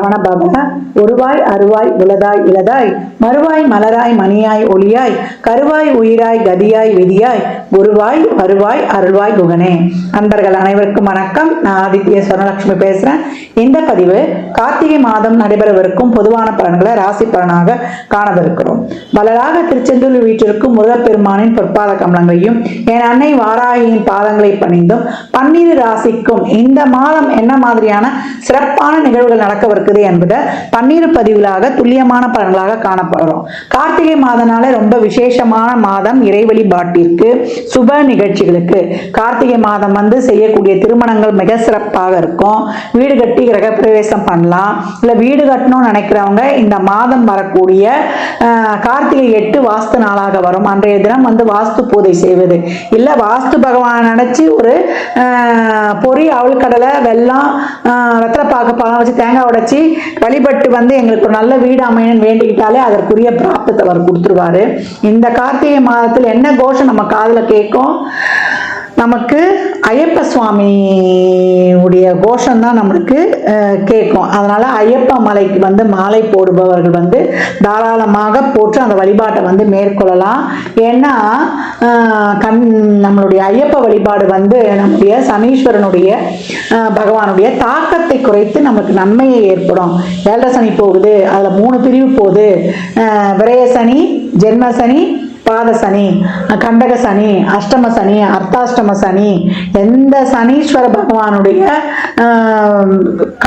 சரவண ஒருவாய் அருவாய் உலதாய் இலதாய் மறுவாய் மலராய் மணியாய் ஒளியாய் கருவாய் உயிராய் கதியாய் விதியாய் ஒருவாய் வருவாய் அருள்வாய் குகனே. நண்பர்கள் அனைவருக்கும் வணக்கம். நான் ஆதித்ய சொர்ணலட்சுமி பேசுறேன். இந்த பதிவு கார்த்திகை மாதம் நடைபெறவிருக்கும் பொதுவான பலன்களை ராசி பலனாக காணவிருக்கிறோம். பலராக திருச்செந்தூர் வீட்டிற்கும் முருகப்பெருமானின் பொற்பாத கமலங்களையும் என் அன்னை வாராகியின் பாதங்களை பணிந்தும் பன்னிரு ராசிக்கும் இந்த மாதம் என்ன மாதிரியான சிறப்பான நிகழ்வுகள் நடக்கவிருக்குது என்பதை பன்னிரு பதிவுகளாக துல்லியமான பலன்களாக காணப்படுறோம். கார்த்திகை மாதனால ரொம்ப விசேஷமான மாதம். இறைவழிபாட்டிற்கு சுப சுப நிகழ்ச்சிகளுக்கு கார்த்திகை மாதம் வந்து செய்யக்கூடிய திருமணங்கள் மிக சிறப்பாக இருக்கும். வீடு கட்டி கிரகப்பிரவேசம் பண்ணலாம். இல்லை வீடு கட்டணும்னு நினைக்கிறவங்க இந்த மாதம் வரக்கூடிய கார்த்திகை எட்டு வாஸ்து நாளாக வரும். அன்றைய தினம் வந்து வாஸ்து பூஜை செய்வது. இல்லை வாஸ்து பகவான் நினச்சி ஒரு பொறி பொரி அவள் கடலை வெள்ளம் வெத்தலைப்பாக்கு பழம் வச்சு தேங்காய் உடைச்சி வழிபட்டு வந்து எங்களுக்கு ஒரு நல்ல வீடு அமையணும்னு வேண்டிக்கிட்டாலே அதற்குரிய பிராப்தத்தை அவர் கொடுத்துருவாரு. இந்த கார்த்திகை மாதத்தில் என்ன கோஷம் நம்ம காதில் கேட்கும்? நமக்கு ஐயப்ப சுவாமி உடைய கோஷம் தான் நம்மளுக்கு கேட்கும். அதனால் ஐயப்ப மலைக்கு வந்து மாலை போடுபவர்கள் வந்து தாராளமாக போட்டு அந்த வழிபாட்டை வந்து மேற்கொள்ளலாம். ஏன்னா கண் நம்மளுடைய ஐயப்ப வழிபாடு வந்து நம்முடைய சனீஸ்வரனுடைய பகவானுடைய தாக்கத்தை குறைத்து நமக்கு நன்மையை ஏற்படும். ஏழரை சனி போகுது அதில் மூணு பிரிவு போகுது. விரய சனி ஜென்ம சனி பாத சனி கண்டக சனி அஷ்டம சனி அர்த்தாஷ்டம சனி எந்த சனீஸ்வர பகவானுடைய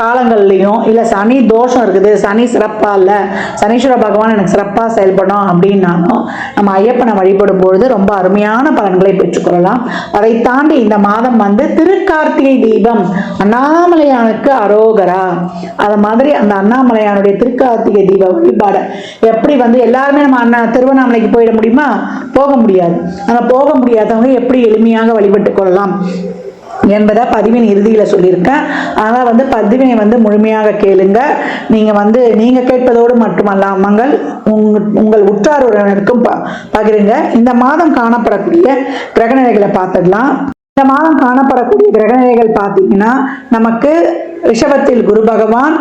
காலங்கள்லையும் இல்லை சனி தோஷம் இருக்குது சனி சிறப்பாக இல்லை சனீஸ்வர பகவான் எனக்கு சிறப்பாக செயல்படும் அப்படின்னாலும் நம்ம ஐயப்பனை வழிபடும் பொழுது ரொம்ப அருமையான பலன்களை பெற்றுக்கொள்ளலாம். அதை தாண்டி இந்த மாதம் வந்து திருக்கார்த்திகை தீபம் அண்ணாமலையானுக்கு அரோகரா. அது மாதிரி அந்த அண்ணாமலையானுடைய திருக்கார்த்திகை தீப வழிபாடு. எப்படி வந்து எல்லாருமே நம்ம அண்ணா திருவண்ணாமலைக்கு போயிட முடியுமா? போக முடியாது. அங்கே போக முடியாதவங்க எப்படி எளிமையாக வழிபட்டு கொள்ளலாம் என்பதை பதிவின் இறுதியில் சொல்லியிருக்கேன். ஆனால் வந்து பதிவினை வந்து முழுமையாக கேளுங்க. நீங்கள் வந்து நீங்கள் கேட்பதோடு மட்டுமல்லாமல் உங் உங்கள் உற்றார் உறவினருக்கும் ப பகிருங்க. இந்த மாதம் காணப்படக்கூடிய கிரகநிலைகளை பார்த்துடலாம். இந்த மாதம் காணப்படக்கூடிய கிரகநிலைகள் பார்த்தீங்கன்னா நமக்கு ரிஷபத்தில் குரு பகவான்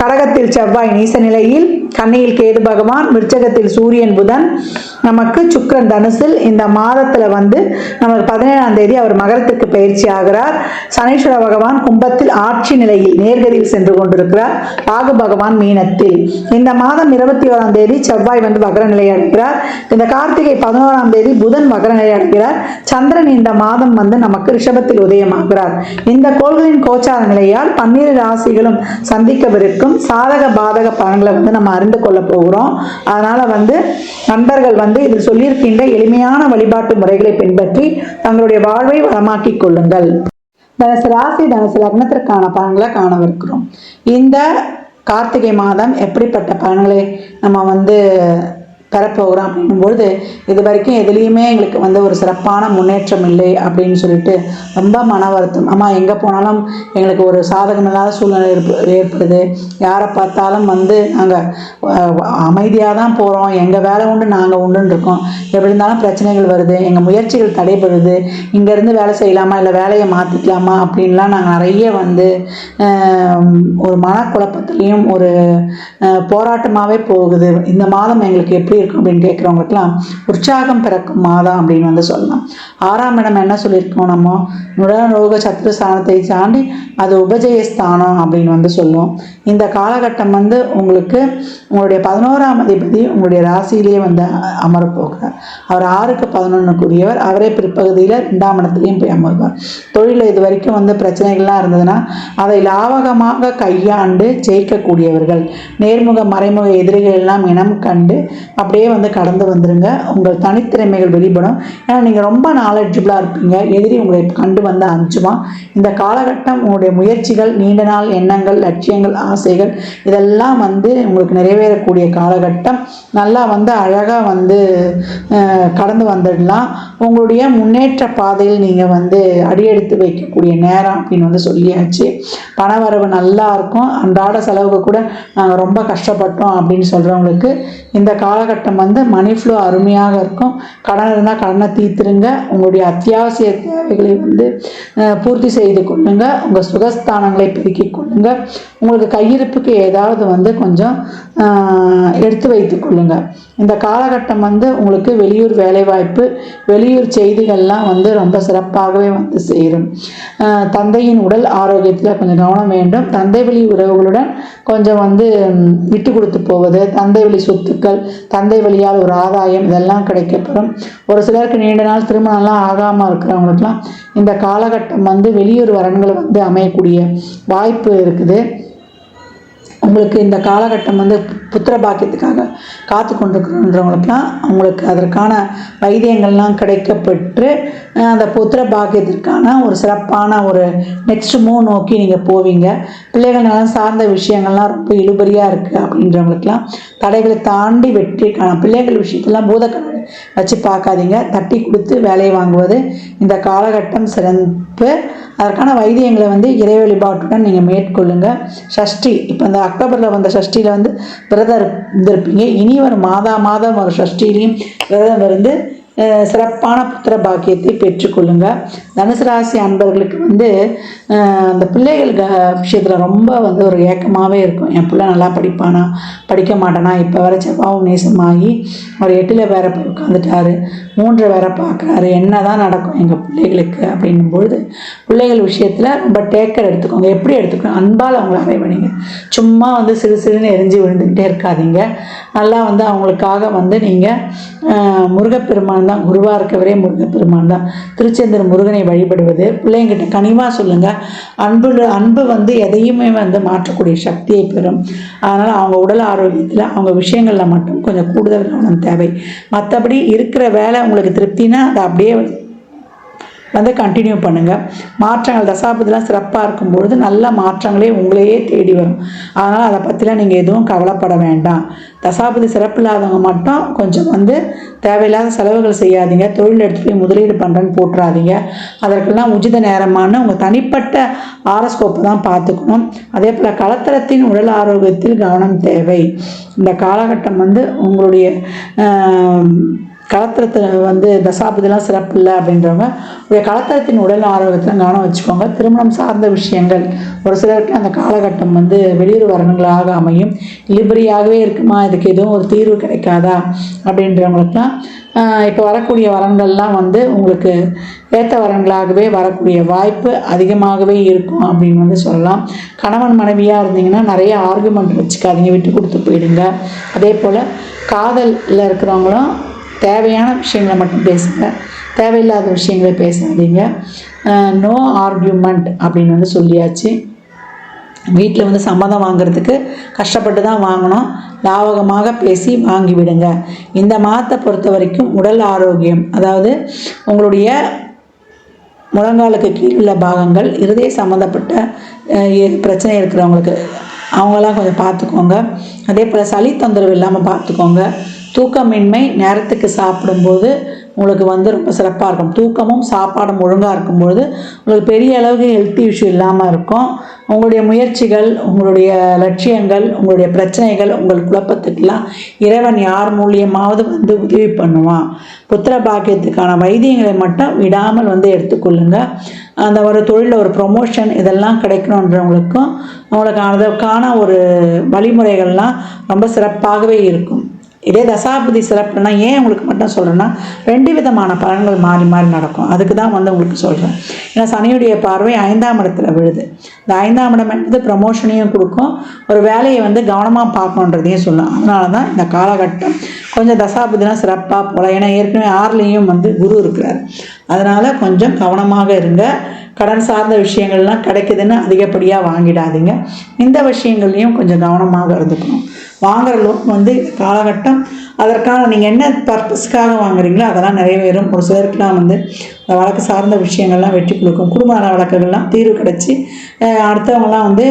கடகத்தில் செவ்வாய் நீச நிலையில் கண்ணியில் கேது பகவான் விருச்சகத்தில் சூரியன் புதன் நமக்கு சுக்கரன் தனுசில் இந்த மாதத்தில் வந்து நமக்கு பதினேழாம் தேதி அவர் மகரத்துக்கு பயிற்சி ஆகிறார். சனீஸ்வர பகவான் கும்பத்தில் ஆட்சி நிலையில் நேர்கதியில் சென்று கொண்டிருக்கிறார். ராகு பகவான் மீனத்தில். இந்த மாதம் இருபத்தி ஓராம் தேதி செவ்வாய் வந்து வகர நிலை அடைகிறார். இந்த கார்த்திகை பதினோராம் தேதி புதன் வகர நிலை அடைகிறார். சந்திரன் இந்த மாதம் வந்து நமக்கு ரிஷபத்தில் உதயமாகிறார். இந்த கோள்களின் கோச்சார நிலையால் பன்னிரு ராசிகளும் சந்திக்கவிருக்கும் சாதக பாதக பலன்களை வந்து நம்ம அறிந்து கொள்ள போகிறோம். அதனால வந்து நண்பர்கள் வந்து இதில் சொல்லியிருக்கின்ற எளிமையான வழிபாட்டு முறைகளை பின்பற்றி தங்களுடைய வாழ்வை வளமாக்கிக் கொள்ளுங்கள். தனுசு ராசி தனுசு லக்னத்திற்கான பலன்களை காணவிருக்கிறோம். இந்த கார்த்திகை மாதம் எப்படிப்பட்ட பலன்களை நம்ம வந்து தரப்போகிறோம் அப்படின்னும்பொழுது இது வரைக்கும் எதுலேயுமே எங்களுக்கு வந்து ஒரு சிறப்பான முன்னேற்றம் இல்லை அப்படின்னு சொல்லிட்டு ரொம்ப மன வருத்தம். ஆமாம் எங்கே போனாலும் எங்களுக்கு ஒரு சாதகமில்லாத சூழ்நிலை ஏற்படுது. யாரை பார்த்தாலும் வந்து நாங்கள் அமைதியாக தான் போகிறோம் எங்கள் வேலை உண்டு நாங்கள் உண்டுன்னு இருக்கோம். எப்படி இருந்தாலும் பிரச்சனைகள் வருது. எங்கள் முயற்சிகள் தடைபடுது. இங்கேருந்து வேலை செய்யலாமா இல்லை வேலையை மாற்றிக்கலாமா அப்படின்லாம் நாங்கள் நிறைய வந்து ஒரு மனக்குழப்பத்துலேயும் ஒரு போராட்டமாகவே போகுது. இந்த மாதம் எங்களுக்கு எப்படி இருக்கும் அப்படின்னு கேட்குறவங்களுக்குலாம் உற்சாகம் பிறக்கும் மாதம் அப்படின்னு வந்து சொல்லலாம். ஆறாம் இடம் என்ன சொல்லியிருக்கோம் நம்ம? நுடரோக சத்ரு ஸ்தானத்தை தாண்டி அது உபஜய ஸ்தானம் அப்படின்னு வந்து சொல்லுவோம். இந்த காலகட்டம் வந்து உங்களுக்கு உங்களுடைய பதினோராம் அதிபதி உங்களுடைய ராசியிலேயே வந்து அமரப்போகிறார். அவர் ஆறுக்கு பதினொன்றுக்குரியவர் அவரே பிற்பகுதியில் ரெண்டாம் இடத்துலையும் போய் அமர்வார். தொழிலில் இது வரைக்கும் வந்து பிரச்சனைகள்லாம் இருந்ததுன்னா அதை லாவகமாக கையாண்டு ஜெயிக்கக்கூடியவர்கள் நேர்முக மறைமுக எதிரிகள் எல்லாம் இனம் கண்டு அப்படியே வந்து கடந்து வந்துருங்க. உங்கள் தனித்திறமைகள் வெளிப்படும். ஏன்னா நீங்கள் ரொம்ப நாலெட்ஜபிளாக இருப்பீங்க. எதிரி உங்களை கண்டு வந்து அஞ்சுவான் இந்த காலகட்டம் உங்களுடைய முயற்சிகள் நீண்ட நாள் எண்ணங்கள் லட்சியங்கள் ஆசைகள் இதெல்லாம் வந்து உங்களுக்கு நிறைவேறக்கூடிய காலகட்டம். நல்லா வந்து அழகாக வந்து கடந்து வந்துடலாம். உங்களுடைய முன்னேற்ற பாதையில் நீங்கள் வந்து அடியெடுத்து வைக்கக்கூடிய நேரம் அப்படின்னு வந்து சொல்லியாச்சு. பணவரவு நல்லா இருக்கும். அன்றாட செலவுக்கு கூட நாங்கள் ரொம்ப கஷ்டப்பட்டோம் அப்படின்னு சொல்கிறவங்களுக்கு இந்த காலகட்டம் வந்து மணி ஃப்ளோ அருமையாக இருக்கும். கடன் இருந்தால் கடனை தீர்த்துருங்க. உங்களுடைய அத்தியாவசிய தேவைகளை வந்து பூர்த்தி செய்து கொள்ளுங்க. உங்கள் சுகஸ்தானங்களை பெருக்கிக் கொள்ளுங்க. உங்களுக்கு கையிருப்புக்கு ஏதாவது வந்து கொஞ்சம் எடுத்து வைத்து கொள்ளுங்கள் இந்த காலகட்டம் வந்து உங்களுக்கு வெளியூர் வேலைவாய்ப்பு வெளியூர் செய்திகள்லாம் வந்து ரொம்ப சிறப்பாகவே வந்து சேரும். தந்தையின் உடல் ஆரோக்கியத்தில் கொஞ்சம் கவனம் வேண்டும். தந்தை வழி உறவுகளுடன் கொஞ்சம் வந்து விட்டு கொடுத்து போவது தந்தை வழி சொத்துக்கள் தந்தை வழியால் ஒரு ஆதாயம் இதெல்லாம் கிடைக்கப்படும் ஒரு சிலருக்கு நீண்ட நாள் திருமணம்லாம் ஆகாமல் இருக்கிறவங்களுக்குலாம் இந்த காலகட்டம் வந்து வெளியூர் வரன்கள் வந்து அமையக்கூடிய வாய்ப்பு இருக்குது. உங்களுக்கு இந்த காலகட்டம் வந்து புத்திர பாக்கியத்துக்காக காத்து கொண்டிருக்கிறவங்களுக்குலாம் அவங்களுக்கு அதற்கான வைத்தியங்கள்லாம் கிடைக்கப்பெற்று அந்த புத்திர பாக்கியத்திற்கான ஒரு சிறப்பான ஒரு நெக்ஸ்ட் மூவ் நோக்கி நீங்கள் போவீங்க. பிள்ளைகள் சார்ந்த விஷயங்கள்லாம் ரொம்ப இழுபறியாக இருக்குது அப்படின்றவங்களுக்குலாம் தடைகளை தாண்டி வெற்றி காணும் பிள்ளைகள் விஷயத்தெல்லாம் பூதக்கண்ணாடி வச்சு பார்க்காதீங்க. தட்டி கொடுத்து வேலையை வாங்குவது இந்த காலகட்டம் சிறப்பு. அதற்கான வைத்தியங்களை வந்து இறை வழிபாட்டுடன் நீங்கள் மேற்கொள்ளுங்கள் சஷ்டி இப்போ இந்த அக்டோபரில் வந்த சஷ்டியில் வந்து விரதம் இருந்திருப்பீங்க. இனி ஒரு மாதா மாதம் ஒரு சஷ்டிலையும் விரதம் இருந்து சிறப்பான புத்திர பாக்கியத்தை பெற்றுக்கொள்ளுங்க. தனுசு ராசி அன்பர்களுக்கு வந்து அந்த பிள்ளைகள் க விஷயத்தில் ரொம்ப வந்து ஒரு ஏக்கமாகவே இருக்கும். என் பிள்ளை நல்லா படிப்பானா படிக்க மாட்டானா இப்போ வர செவ்வாவும் நேசமாகி அவர் எட்டில் வேற போய் உட்காந்துட்டாரு மூன்று வேற பார்க்குறாரு என்ன தான் நடக்கும் எங்கள் பிள்ளைகளுக்கு அப்படின்னும் பொழுது பிள்ளைகள் விஷயத்தில் ரொம்ப டேக்கர் எடுத்துக்கோங்க. எப்படி எடுத்துக்கணும்? அன்பால் அவங்கள அரைவணிங்க. சும்மா வந்து சிறு சிறுன்னு எரிஞ்சு விழுந்துக்கிட்டே இருக்காதீங்க. நல்லா வந்து அவங்களுக்காக வந்து நீங்கள் முருகப்பெருமான் தான் குருவாக இருக்கவரே முருகப்பெருமான் தான் திருச்செந்தூர் முருகனை வழிபடுவது. பிள்ளைங்கிட்ட கனிவாக சொல்லுங்கள் அன்பு அன்பு வந்து எதையுமே வந்து மாற்றக்கூடிய சக்தியை பெறும். அதனால் அவங்க உடல் ஆரோக்கியத்தில் அவங்க விஷயங்களில் மட்டும் கொஞ்சம் கூடுதல் கவனம் தேவை. மற்றபடி இருக்கிற வேலை உங்களுக்கு திருப்தினா அதை அப்படியே வந்து கண்டினியூ பண்ணுங்கள் மாற்றங்கள் தசாபதிலாம் சிறப்பாக இருக்கும்பொழுது நல்ல மாற்றங்களே உங்களையே தேடி வரும். அதனால் அதை பற்றிலாம் நீங்கள் எதுவும் கவலைப்பட வேண்டாம். தசாபதி சிறப்பு இல்லாதவங்க மட்டும் கொஞ்சம் வந்து தேவையில்லாத செலவுகள் செய்யாதீங்க. தொழில் எடுத்துகிட்டு போய் முதலீடு பண்ணுறேன்னு போட்டுறாதீங்க. அதற்கெல்லாம் உச்சித நேரமான உங்கள் தனிப்பட்ட ஆரஸ்கோப்பை தான் பார்த்துக்கணும். அதே போல் கலத்தரத்தின் உடல் ஆரோக்கியத்தில் கவனம் தேவை. இந்த காலகட்டம் வந்து உங்களுடைய கலத்திரத்தில் வந்து தசாபதிலாம் சிறப்பு இல்லை அப்படின்றவங்க உடைய கலத்திரத்தின் உடல் ஆரோக்கியத்தில் கவனம் வச்சுக்கோங்க. திருமணம் சார்ந்த விஷயங்கள். ஒரு சிலருக்கு அந்த காலகட்டம் வந்து வெளியூர் வரணுங்களாக அமையும் லிபரியாகவே இருக்குமா இதுக்கு எதுவும் ஒரு தீர்வு கிடைக்காதா அப்படின்றவங்களுக்குலாம் இப்போ வரக்கூடிய வரன்கள்லாம் வந்து உங்களுக்கு ஏற்ற வரன்களாகவே வரக்கூடிய வாய்ப்பு அதிகமாகவே இருக்கும் அப்படின்னு வந்து சொல்லலாம். கணவன் மனைவியாக இருந்தீங்கன்னா நிறைய ஆர்குமெண்ட் வச்சுக்காதீங்க. விட்டு கொடுத்து போயிடுங்க. அதே போல் காதலில் இருக்கிறவங்களும் தேவையான விஷயங்களை மட்டும் பேசுங்க. தேவையில்லாத விஷயங்களை பேசாதீங்க. நோ ஆர்கியூமெண்ட் அப்படின்னு வந்து சொல்லியாச்சு. வீட்டில் வந்து சம்மதம் வாங்குறதுக்கு கஷ்டப்பட்டு தான் வாங்கணும். லாவகமாக பேசி வாங்கிவிடுங்க. இந்த மாதத்தை பொறுத்த வரைக்கும் உடல் ஆரோக்கியம் அதாவது உங்களுடைய முழங்காலுக்கு கீழ் உள்ள பாகங்கள் இருதய சம்மந்தப்பட்ட பிரச்சனை இருக்கிறவங்களுக்கு அவங்களாம் கொஞ்சம் பார்த்துக்கோங்க. அதே போல் சளி தொந்தரவு இல்லாமல் பார்த்துக்கோங்க. தூக்கமின்மை நேரத்துக்கு சாப்பிடும்போது உங்களுக்கு வந்து ரொம்ப சிறப்பாக இருக்கும். தூக்கமும் சாப்பாடும் ஒழுங்காக இருக்கும்பொழுது உங்களுக்கு பெரிய அளவுக்கு ஹெல்த் இஷ்யூ இல்லாமல் இருக்கும். உங்களுடைய முயற்சிகள் உங்களுடைய லட்சியங்கள் உங்களுடைய பிரச்சனைகள் உங்கள் குழப்பத்துக்கெல்லாம் இறைவன் யார் மூலியமாவது வந்து உதவி பண்ணுவான். புத்திர பாக்கியத்துக்கான வைத்தியங்களை மட்டும் விடாமல் வந்து எடுத்துக்கொள்ளுங்க. அந்த ஒரு தொழிலில் ஒரு ப்ரொமோஷன் இதெல்லாம் கிடைக்கணுன்றவங்களுக்கும் உங்களுக்கு அதற்கான ஒரு வழிமுறைகள்லாம் ரொம்ப சிறப்பாகவே இருக்கும். இதே தசாபதி சிறப்புனா ஏன் உங்களுக்கு மட்டும் சொல்கிறேன்னா ரெண்டு விதமான பலன்கள் மாறி மாறி நடக்கும். அதுக்கு தான் வந்து உங்களுக்கு சொல்கிறேன் ஏன்னா சனியுடைய பார்வை ஐந்தாம் இடத்துல விழுது. இந்த ஐந்தாம் இடம் என்பது ப்ரமோஷனையும் கொடுக்கும். ஒரு வேலையை வந்து கவனமாக பார்க்கணுன்றதையும் சொல்லும். அதனால தான் இந்த காலகட்டம் கொஞ்சம் தசாபதிலாம் சிறப்பாக போகலாம் ஏன்னா ஏற்கனவே ஆறுலேயும் வந்து குரு இருக்கிறார். அதனால் கொஞ்சம் கவனமாக இருங்க. கடன் சார்ந்த விஷயங்கள்லாம் கிடைக்குதுன்னு அதிகப்படியாக வாங்கிடாதீங்க. இந்த விஷயங்கள்லையும் கொஞ்சம் கவனமாக இருந்துக்கணும். வாங்குற லோன் வந்து இந்த காலகட்டம். அதற்கான நீங்கள் என்ன பர்பஸ்க்காக வாங்குறீங்களோ அதெல்லாம் நிறைவேறும். ஒரு சிலருக்குலாம் வந்து வழக்கு சார்ந்த விஷயங்கள்லாம் வெற்றி கொடுக்கும். குடும்ப நல வழக்குகள்லாம் தீர்வு கிடச்சி அஹ் அடுத்தவங்கலாம் வந்து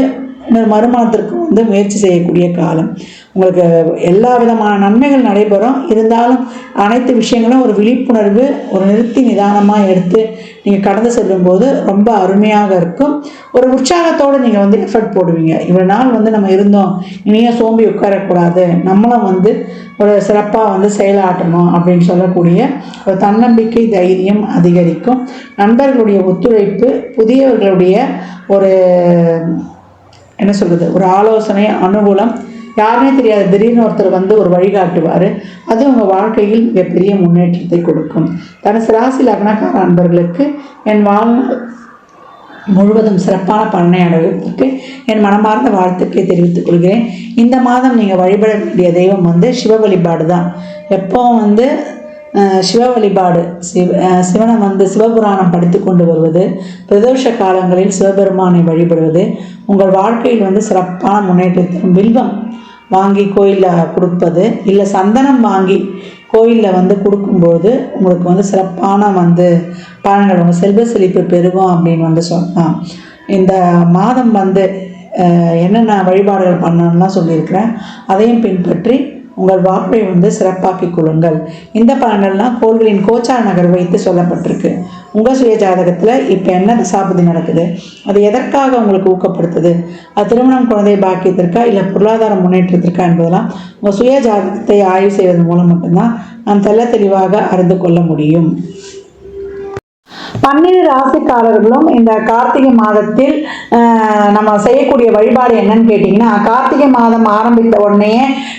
இன்னொரு மறுமணத்திற்கு வந்து முயற்சி செய்யக்கூடிய காலம். உங்களுக்கு எல்லா விதமான நன்மைகள் நடைபெறும். இருந்தாலும் அனைத்து விஷயங்களும் ஒரு விழிப்புணர்வு ஒரு நிறுத்தி நிதானமாக எடுத்து நீங்கள் கடந்து செல்லும்போது ரொம்ப அருமையாக இருக்கும். ஒரு உற்சாகத்தோடு நீங்கள் வந்து எஃபர்ட் போடுவீங்க. இவ்வளோ நாள் வந்து நம்ம இருந்தோம். இனியே சோம்பி உட்காரக்கூடாது. நம்மளும் வந்து ஒரு சிறப்பாக வந்து செயலாற்றணும் அப்படின்னு சொல்லக்கூடிய ஒரு தன்னம்பிக்கை தைரியம் அதிகரிக்கும். நண்பர்களுடைய ஒத்துழைப்பு புதியவர்களுடைய ஒரு என்ன சொல்கிறது ஒரு ஆலோசனை அனுகூலம் யாருமே தெரியாது திடீர்னு ஒருத்தர் வந்து ஒரு வழிகாட்டுவார் அது உங்கள் வாழ்க்கையில் மிகப்பெரிய முன்னேற்றத்தை கொடுக்கும். தனுசு ராசி லக்னக்கார அன்பர்களுக்கு என் வாழ்நாள் முழுவதும் சிறப்பான பலனை அடைவதற்கு என் மனமார்ந்த வாழ்த்துக்களை தெரிவித்துக் கொள்கிறேன். இந்த மாதம் நீங்கள் வழிபட வேண்டிய தெய்வம் வந்து சிவ வழிபாடு தான் எப்போவும் வந்து சிவ வழிபாடு சிவ சிவனை வந்து சிவபுராணம் படித்து கொண்டு வருவது பிரதோஷ காலங்களில் சிவபெருமானை வழிபடுவது உங்கள் வாழ்க்கையில் வந்து சிறப்பான முன்னேற்றத்தை வில்வம் வாங்கி கோயிலில் கொடுப்பது இல்லை சந்தனம் வாங்கி கோயிலில் வந்து கொடுக்கும்போது உங்களுக்கு வந்து சிறப்பான வந்து பலன்கள் உங்கள் செல்வ செழிப்பு பெருகும் அப்படின்னு வந்து சொல்லலாம் இந்த மாதம் வந்து என்னென்ன வழிபாடுகள் பண்ணணும்லாம் சொல்லியிருக்கிறேன். அதையும் பின்பற்றி உங்கள் வாழ்வை வந்து சிறப்பாக்கிக் கொள்ளுங்கள். இந்த பலனெல்லாம் கோள்களின் கோச்சார நகர் வைத்து சொல்லப்பட்டிருக்கு. உங்கள் சுய ஜாதகத்தில் இப்போ என்ன தசாபதி நடக்குது? அது எதற்காக உங்களுக்கு ஊக்கப்படுத்துது? அது திருமணம் குழந்தை பாக்கியத்திற்கா இல்லை பொருளாதார முன்னேற்றத்திற்கா என்பதெல்லாம் உங்கள் சுய ஜாதகத்தை ஆய்வு செய்வதன் மூலம் மட்டும்தான் நாம் தெல்ல தெளிவாக அறிந்து கொள்ள முடியும். பன்னிரு ராசிக்காரர்களும் இந்த கார்த்திகை மாதத்தில் நம்ம செய்யக்கூடிய வழிபாடு என்னன்னு கேட்டிங்கன்னா கார்த்திகை மாதம் ஆரம்பித்த உடனே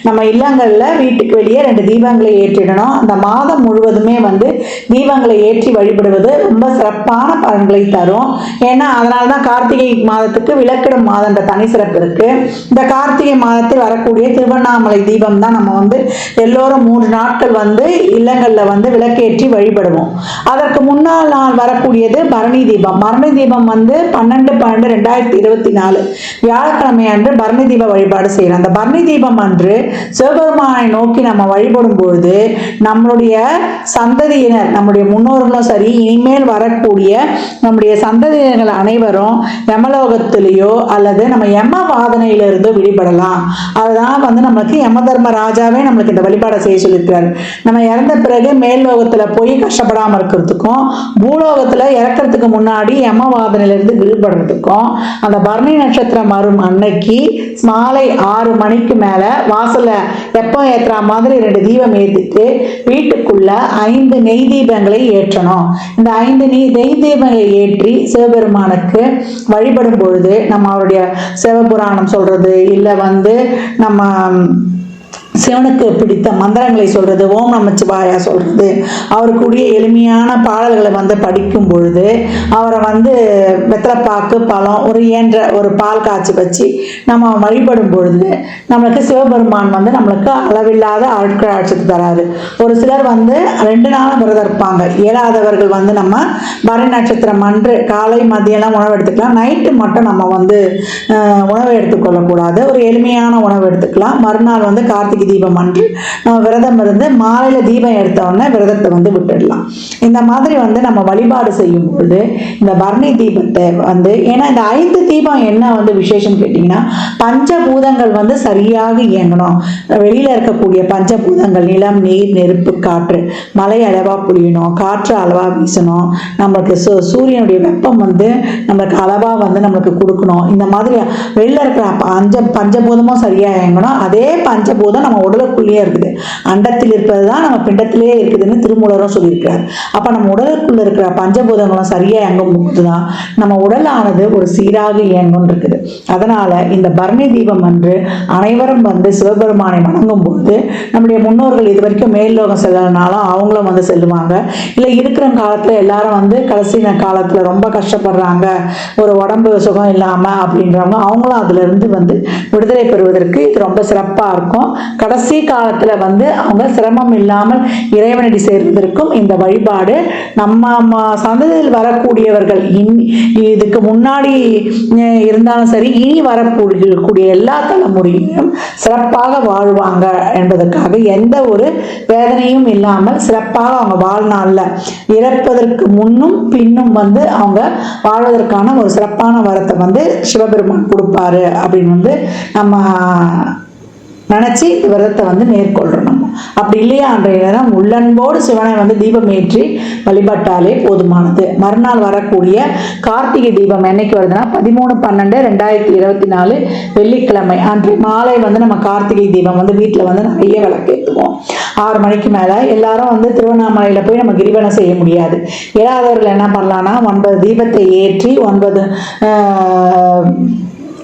நம்ம இல்லங்களில் வீட்டுக்கு வெளியே ரெண்டு தீபங்களை ஏற்றிடணும். அந்த மாதம் முழுவதுமே வந்து தீபங்களை ஏற்றி வழிபடுவது ரொம்ப சிறப்பான பலன்களை தரும். ஏன்னா அதனால தான் கார்த்திகை மாதத்துக்கு விளக்கிடும் மாதன்ற தனி சிறப்பு இருக்குது இந்த கார்த்திகை மாதத்தில் வரக்கூடிய திருவண்ணாமலை தீபம் தான் நம்ம வந்து எல்லோரும் மூன்று நாட்கள் வந்து இல்லங்களில் வந்து விளக்கேற்றி வழிபடுவோம். அதற்கு முன்னால் நாள் வரக்கூடியது பரணி தீபம். பரணி தீபம் வந்து பன்னெண்டு பன்னெண்டு ரெண்டாயிரத்தி இருபத்தி நாலு வியாழக்கிழமை அன்று பரணி தீப வழிபாடு செய்யலாம். அந்த பரணி தீபம் அன்று சிவபெருமானை நோக்கி நம்ம வழிபடும் பொழுது நம்மளுடைய சந்ததியினர் நம்முடைய முன்னோர்களும் சரி இனிமேல் வரக்கூடிய நம்முடைய சந்ததியினர்கள் அனைவரும் யமலோகத்திலேயோ அல்லது நம்ம யம வாதனையிலிருந்தோ விடுபடலாம். அதுதான் வந்து நம்மளுக்கு யம தர்ம ராஜாவே நம்மளுக்கு இந்த வழிபாடை செய்ய சொல்லியிருக்கிறார். நம்ம இறந்த பிறகு மேல் லோகத்துல போய் கஷ்டப்படாம இருக்கிறதுக்கும் பூலோகத்தில் இறக்கிறதுக்கு முன்னாடி யம வாதனையிலிருந்து விடுபடுறதுக்கும் அந்த பரணி நட்சத்திரம் வரும் அன்னைக்கு மாலை ஆறு மணிக்கு மேல வாசல்ல வெப்பம் ஏற்றுற மாதிரி ரெண்டு தீபம் ஏற்றிட்டு வீட்டுக்குள்ள ஐந்து நெய் தீபங்களை ஏற்றணும். இந்த ஐந்து நெய் நெய் தீபங்களை ஏற்றி சிவபெருமானுக்கு வழிபடும் பொழுது நம்ம அவருடைய சிவபுராணம் சொல்றது இல்லை வந்து நம்ம சிவனுக்கு பிடித்த மந்திரங்களை சொல்றது ஓம் நமச்சிவாயா சொல்றது. அவருக்குரிய எளிமையான பாடல்களை வந்து படிக்கும் பொழுது அவரை வந்து வெத்தலைப்பாக்கு பழம் ஒரு இயன்ற ஒரு பால் காய்ச்சி வச்சு நம்ம வழிபடும் பொழுது நம்மளுக்கு சிவபெருமான் வந்து நம்மளுக்கு அளவில்லாத ஆட்கள் ஆட்சி தராரு. ஒரு சிலர் வந்து ரெண்டு நாளும் விரதம் இருப்பாங்க. இயலாதவர்கள் வந்து நம்ம வரை நட்சத்திரம் அன்று காலை மதியம்லாம் உணவு எடுத்துக்கலாம். நைட்டு மட்டும் நம்ம வந்து உணவு எடுத்துக்கொள்ளக்கூடாது. ஒரு எளிமையான உணவு எடுத்துக்கலாம். மறுநாள் வந்து கார்த்திகை தீபம் அன்று நம்ம விரதம் இருந்து மாலையில் தீபம் எடுத்தோடனே விரதத்தை வந்து விட்டுடலாம். இந்த மாதிரி வந்து நம்ம வழிபாடு செய்யும் பொழுது இந்த பரணி தீபத்தை வந்து ஏன்னா இந்த ஐந்து தீபம் என்ன வந்து விசேஷம் கேட்டிங்கன்னா பஞ்சபூதங்கள் வந்து சரியாக இயங்கணும். வெளியில் இருக்கக்கூடிய பஞ்சபூதங்கள் நிலம் நீர் நெருப்பு காற்று மழை அளவாக புழியணும் காற்று அளவாக வீசணும். நம்மளுக்கு சூ சூரியனுடைய வெப்பம் வந்து நம்மளுக்கு அளவாக வந்து நம்மளுக்கு கொடுக்கணும். இந்த மாதிரி வெளியில் இருக்கிற பஞ்ச பஞ்சபூதமும் சரியாக இயங்கணும். அதே பஞ்சபூதம் நம்ம உடலுக்குள்ளேயே இருக்குது. அண்டத்தில் இருப்பது தான் நம்ம பிண்டத்திலே இருக்குதுன்னு திருமூலரும் சொல்லியிருக்கிறார். அப்போ நம்ம உடலுக்குள்ள இருக்கிற பஞ்சபூதங்களும் சரியாக இயங்கும் போது தான் நம்ம உடலானது ஒரு சீராக இயங்கும் இருக்குது. அதனால இந்த பரணி தீபம் அன்று அனைவரும் வந்து சிவபெருமானை வணங்கும் போது நம்முடைய முன்னோர்கள் இது வரைக்கும் மேல்லோகம் செல்லனாலும் அவங்களும் வந்து செல்லுவாங்க. இல்லை இருக்கிற காலத்தில் எல்லாரும் வந்து கடைசி காலத்தில் ரொம்ப கஷ்டப்படுறாங்க. ஒரு உடம்பு சுகம் இல்லாமல் அப்படின்றவங்க அவங்களும் அதுலேருந்து வந்து விடுதலை பெறுவதற்கு இது ரொம்ப சிறப்பாக இருக்கும். கடைசி காலத்துல வந்து அவங்க சிரமம் இல்லாமல் இறைவனடி சேர்வதற்கும் இந்த வழிபாடு. நம்ம சந்ததியில் வரக்கூடியவர்கள் இன் இதுக்கு முன்னாடி இருந்தாலும் சரி இனி வரக்கூடிய எல்லா தலைமுறையிலும் சிறப்பாக வாழ்வாங்க என்பதற்காக எந்த ஒரு வேதனையும் இல்லாமல் சிறப்பாக அவங்க வாழ்நாளில் இறப்பதற்கு முன்னும் பின்னும் வந்து அவங்க வாழ்வதற்கான ஒரு சிறப்பான வரத்தை வந்து சிவபெருமான் கொடுப்பாரு அப்படின்னு வந்து நம்ம நினச்சி விரதத்தை வந்து மேற்கொள்ளணும் அப்படி இல்லையா அன்றைய நேரம் உள்ளன்போடு சிவனை வந்து தீபம் ஏற்றி வழிபட்டாலே போதுமானது. மறுநாள் வரக்கூடிய கார்த்திகை தீபம் என்னைக்கு வருதுன்னா பதிமூணு பன்னெண்டு ரெண்டாயிரத்தி இருபத்தி நாலு வெள்ளிக்கிழமை அன்று மாலை வந்து நம்ம கார்த்திகை தீபம் வந்து வீட்டில் வந்து நிறைய விளக்கேற்றுவோம் ஆறு மணிக்கு மேலே எல்லாரும் வந்து திருவண்ணாமலையில் போய் நம்ம கிரிவலம் செய்ய முடியாது. இயலாதவர்கள் என்ன பண்ணலான்னா ஒன்பது தீபத்தை ஏற்றி ஒன்பது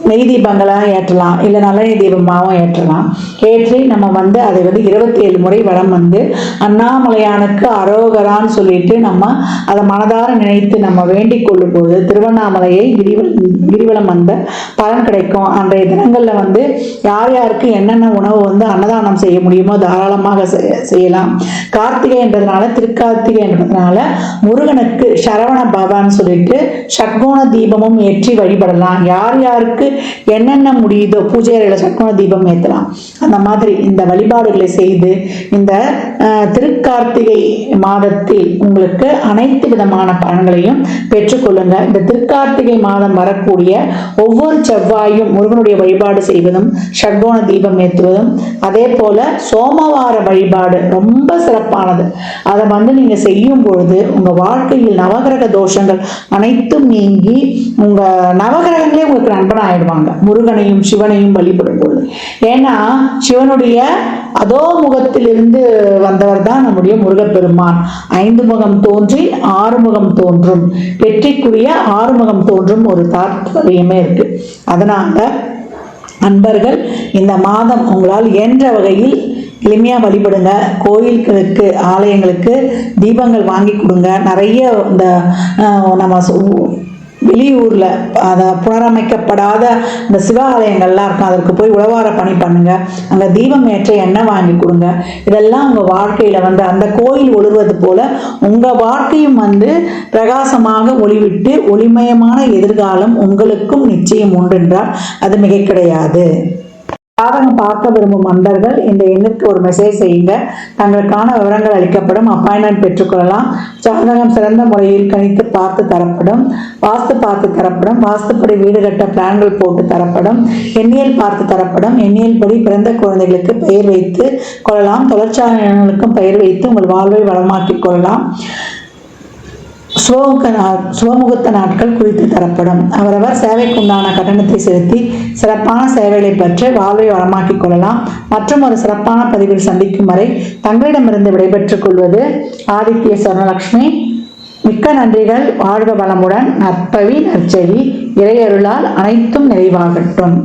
நெய் தீபங்களாக ஏற்றலாம் இல்லை நல்லெண்ணெய் தீபமாகவும் ஏற்றலாம். ஏற்றி நம்ம வந்து அதை வந்து இருபத்தி ஏழு முறை வடம் வந்து அண்ணாமலையானுக்கு அரோகரான்னு சொல்லிட்டு நம்ம அதை மனதார நினைத்து நம்ம வேண்டிக் கொள்ளும் போது திருவண்ணாமலையை கிரிவல கிரிவலம் வந்த பலன் கிடைக்கும். அன்றைய தினங்களில் வந்து யார் யாருக்கு என்னென்ன உணவு வந்து அன்னதானம் செய்ய முடியுமோ தாராளமாக செய்யலாம். கார்த்திகை என்றதுனால திருக்கார்த்திகை என்றதுனால முருகனுக்கு சரவண பாபான்னு சொல்லிட்டு ஷட்கோண தீபமும் ஏற்றி வழிபடலாம். யார் யாருக்கு என்னென்ன முடியுதோ பூஜை அறையில் சட்கோண தீபம் ஏற்றலாம் அந்த மாதிரி இந்த வழிபாடுகளை செய்து இந்த திருக்கார்த்திகை மாதத்தில் உங்களுக்கு அனைத்து விதமான பலன்களையும் பெற்றுக்கொள்ளுங்க. இந்த திருக்கார்த்திகை மாதம் வரக்கூடிய ஒவ்வொரு செவ்வாயும் முருகனுடைய வழிபாடு செய்வதும் ஷட்கோண தீபம் ஏற்றுவதும் அதே போல சோமவார வழிபாடு ரொம்ப சிறப்பானது. அதை வந்து நீங்க செய்யும் பொழுது உங்க வாழ்க்கையில் நவகிரக தோஷங்கள் அனைத்தும் நீங்கி உங்க நவகிரகங்களே உங்களுக்கு நண்பன் ஆயிடுவாங்க. முருகனையும் சிவனையும் வழிபடும் பொழுது. ஏன்னா சிவனுடைய அதோ முகத்திலிருந்து வந்தவர் தான் நம்முடைய முருகப்பெருமான். ஐந்து முகம் தோன்றி ஆறு முகம் தோன்றும். வெற்றிக்குரிய ஆறுமுகம் தோன்றும் ஒரு தாற்பயமே இருக்கு. அதனால அன்பர்கள் இந்த மாதம் உங்களால் இயன்ற வகையில் எளிமையாக வழிபடுங்க. கோயில்களுக்கு ஆலயங்களுக்கு தீபங்கள் வாங்கி கொடுங்க. நிறைய இந்த நம்ம வெளியூரில் அதை புனரமைக்கப்படாத இந்த சிவாலயங்கள்லாம் இருக்கும். அதற்கு போய் உழவார பணி பண்ணுங்க. அங்கே தீபம் ஏற்ற எண்ணெய் வாங்கி கொடுங்க. இதெல்லாம் உங்கள் வாழ்க்கையில் வந்து அந்த கோயில் ஒழுவது போல உங்கள் வாழ்க்கையும் வந்து பிரகாசமாக ஒளிவிட்டு ஒளிமயமான எதிர்காலம் உங்களுக்கும் நிச்சயம் உண்டென்றால் அது மிக கிடையாது. ஜாதகம் பார்க்க விரும்பும் அன்பர்கள் இந்த எண்ணுக்கு ஒரு மெசேஜ் செய்யுங்க. தங்களுக்கான விவரங்கள் அளிக்கப்படும். அப்பாயின்மெண்ட் பெற்றுக்கொள்ளலாம். ஜாதகம் சிறந்த முறையில் கணித்து பார்த்து தரப்படும். வாஸ்து பார்த்து தரப்படும். வாஸ்துப்படி வீடு கட்ட பிளான்கள் போட்டு தரப்படும். எண்ணியல் பார்த்து தரப்படும். எண்ணியல் படி பிறந்த குழந்தைகளுக்கு பெயர் வைத்து கொள்ளலாம். தொழிற்சாலைகளுக்கும் பெயர் வைத்து உங்கள் வாழ்வை வளமாக்கிக் கொள்ளலாம். சுவமுக நா- நாட்கள் குறித்து தரப்படும். அவரவர் சேவைக்குண்டான கட்டணத்தை செலுத்தி சிறப்பான சேவைகளை பெற்று வாழ்வை வளமாக்கிக் கொள்ளலாம். மற்றும் ஒரு சிறப்பான பதிவில் சந்திக்கும் வரை தங்களிடமிருந்து விடைபெற்றுக் கொள்வது ஆதித்ய சொர்ணலக்ஷ்மி. மிக்க நன்றிகள். வாழ்க வளமுடன். நற்பவி நற்செவி இறையருளால் அனைத்தும் நிறைவாகட்டும்.